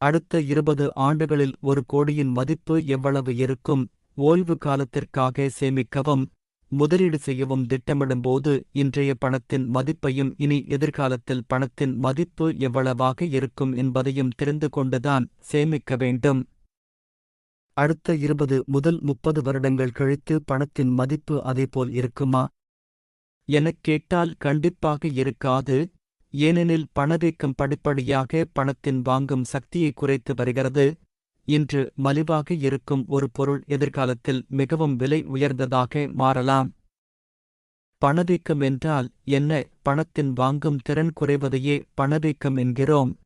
அடுத்த இருபது ஆண்டுகளில் ஒரு கோடியின் மதிப்பு எவ்வளவு இருக்கும்? ஓய்வு காலத்திற்காக சேமிக்கவும் முதலீடு செய்யவும் திட்டமிடும்போது இன்றைய பணத்தின் மதிப்பையும் இனி எதிர்காலத்தில் பணத்தின் மதிப்பு எவ்வளவாக இருக்கும் என்பதையும் தெரிந்து கொண்டுதான் சேமிக்க வேண்டும். அடுத்த இருபது முதல் முப்பது வருடங்கள் கழித்து பணத்தின் மதிப்பு அதேபோல் இருக்குமா? எனக் கேட்டால் கண்டிப்பாக இருக்காது. ஏனெனில் பணவீக்கம் படிப்படியாக பணத்தின் வாங்கும் சக்தியை குறைத்து வருகிறது. இன்று மலிவாக இருக்கும் ஒரு பொருள் எதிர்காலத்தில் மிகவும் விலை உயர்ந்ததாக மாறலாம். பணவீக்கம் என்றால் என்ன? பணத்தின் வாங்கும் திறன் குறைவதையே பணவீக்கம் என்கிறோம்.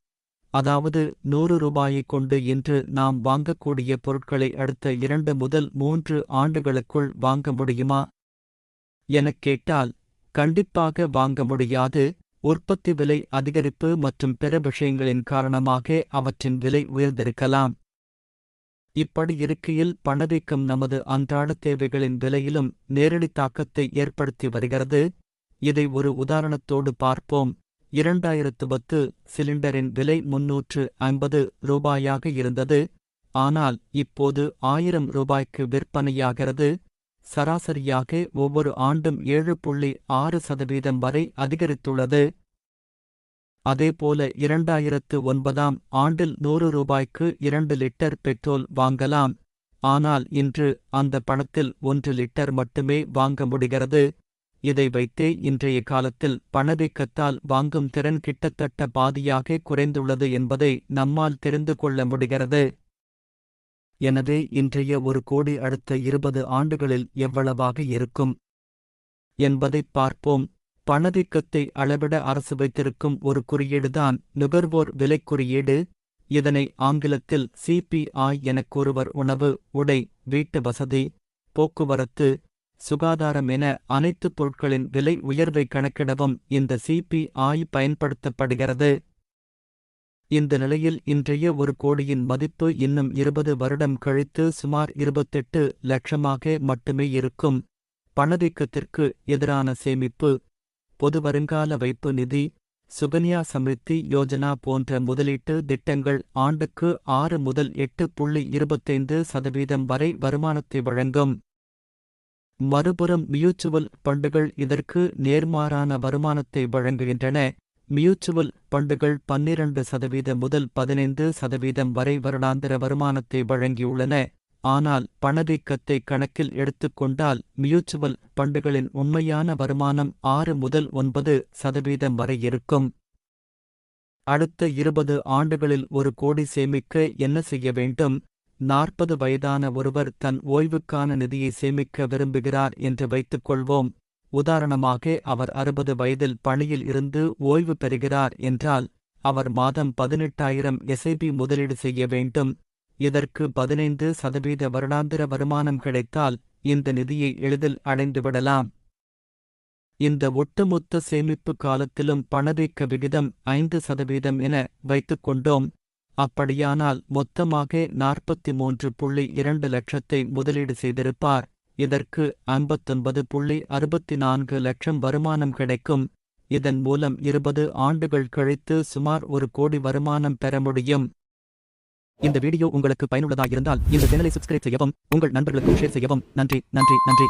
அதாவது நூறு ரூபாயைக் கொண்டு இன்று நாம் வாங்கக்கூடிய பொருட்களை அடுத்த இரண்டு முதல் மூன்று ஆண்டுகளுக்குள் வாங்க முடியுமா? எனக் கேட்டால் கண்டிப்பாக வாங்க முடியாது. உற்பத்தி விலை அதிகரிப்பு மற்றும் பிற விஷயங்களின் காரணமாக அவற்றின் விலை உயர்ந்திருக்கலாம். இப்படி இருக்கையில் பணவீக்கம் நமது அன்றாட தேவைகளின் விலையிலும் நேரடி தாக்கத்தை ஏற்படுத்தி வருகிறது. இதை ஒரு உதாரணத்தோடு பார்ப்போம். இரண்டாயிரத்து பத்து சிலிண்டரின் விலை முன்னூற்று ஐம்பது ரூபாயாக இருந்தது. ஆனால் இப்போது ஆயிரம் ரூபாய்க்கு விற்பனையாகிறது. சராசரியாக ஒவ்வொரு ஆண்டும் ஏழு புள்ளி ஆறு சதவீதம் வரை அதிகரித்துள்ளது. அதேபோல இரண்டாயிரத்து ஒன்பதாம் ஆண்டில் நூறு ரூபாய்க்கு இரண்டு லிட்டர் பெட்ரோல் வாங்கலாம். ஆனால் இன்று அந்த பணத்தில் ஒன்று லிட்டர் மட்டுமே வாங்க முடிகிறது. இதை வைத்தே இன்றைய காலத்தில் பணவீக்கத்தால் வாங்கும் திறன் கிட்டத்தட்ட பாதியாக குறைந்துள்ளது என்பதை நம்மால் தெரிந்து கொள்ள முடிகிறது. எனவே இன்றைய ஒரு கோடி அடுத்த இருபது ஆண்டுகளில் எவ்வளவாக இருக்கும்? என்பதைப் பார்ப்போம். பணவீக்கத்தை அளவிட அரசு வைத்திருக்கும் ஒரு குறியீடுதான் நுகர்வோர் விலைக் குறியீடு. இதனை ஆங்கிலத்தில் சிபிஐ எனக் கூறுவர். உணவு உடை வீட்டு வசதி போக்குவரத்து சுகாதாரம் என அனைத்து பொருட்களின் விலை உயர்வை கணக்கிடவும் இந்த சிபிஐ பயன்படுத்தப்படுகிறது. இந்த நிலையில் இன்றைய ஒரு கோடியின் மதிப்பு இன்னும் இருபது வருடம் கழித்து சுமார் இருபத்தெட்டு லட்சமாக மட்டுமே இருக்கும். பணவீக்கத்திற்கு எதிரான சேமிப்பு பொது வருங்கால வைப்பு நிதி சுகன்யா சமிருத்தி யோஜனா போன்ற முதலீட்டு திட்டங்கள் ஆண்டுக்கு ஆறு முதல் எட்டு புள்ளி இருபத்தைந்து சதவீதம் வரை வருமானத்தை வழங்கும். மறுபுறம் மியூச்சுவல் பண்டுகள் இதற்கு நேர்மாறான வருமானத்தை வழங்குகின்றன. மியூச்சுவல் பண்டுகள் பன்னிரண்டு சதவீதம் முதல் பதினைந்து சதவீதம் வரை வருடாந்திர வருமானத்தை வழங்கியுள்ளன. ஆனால் பணவீக்கத்தை கணக்கில் எடுத்துக்கொண்டால் மியூச்சுவல் பண்டுகளின் உண்மையான வருமானம் ஆறு முதல் ஒன்பது சதவீதம் வரை இருக்கும். அடுத்த இருபது ஆண்டுகளில் ஒரு கோடி சேமிக்க என்ன செய்ய வேண்டும்? நாற்பது வயதான ஒருவர் தன் ஓய்வுக்கான நிதியை சேமிக்க விரும்புகிறார் என்று வைத்துக்கொள்வோம் உதாரணமாக அவர் அறுபது வயதில் பணியில் இருந்து ஓய்வு பெறுகிறார் என்றால் அவர் மாதம் பதினெட்டாயிரம் எஸ்ஐபி முதலீடு செய்ய வேண்டும். இதற்கு பதினைந்து சதவீத வருடாந்திர வருமானம் கிடைத்தால் இந்த நிதியை எளிதில் அடைந்துவிடலாம். இந்த ஒட்டுமொத்த சேமிப்பு காலத்திலும் பணவீக்க விகிதம் ஐந்து சதவீதம் என வைத்துக் கொண்டோம். அப்படியானால் மொத்தமாக நாற்பத்தி மூன்று புள்ளி இரண்டு லட்சத்தை முதலீடு செய்திருப்பார். இதற்கு ஐம்பத்தொன்பது புள்ளி அறுபத்தி நான்கு லட்சம் வருமானம் கிடைக்கும். இதன் மூலம் இருபது ஆண்டுகள் கழித்து சுமார் ஒரு கோடி வருமானம் பெற முடியும். இந்த வீடியோ உங்களுக்கு பயனுள்ளதாக இருந்தால் இந்த சேனலை சப்ஸ்கிரைப் செய்யவும் உங்கள் நண்பர்களுக்கும் ஷேர் செய்யவும். நன்றி நன்றி நன்றி.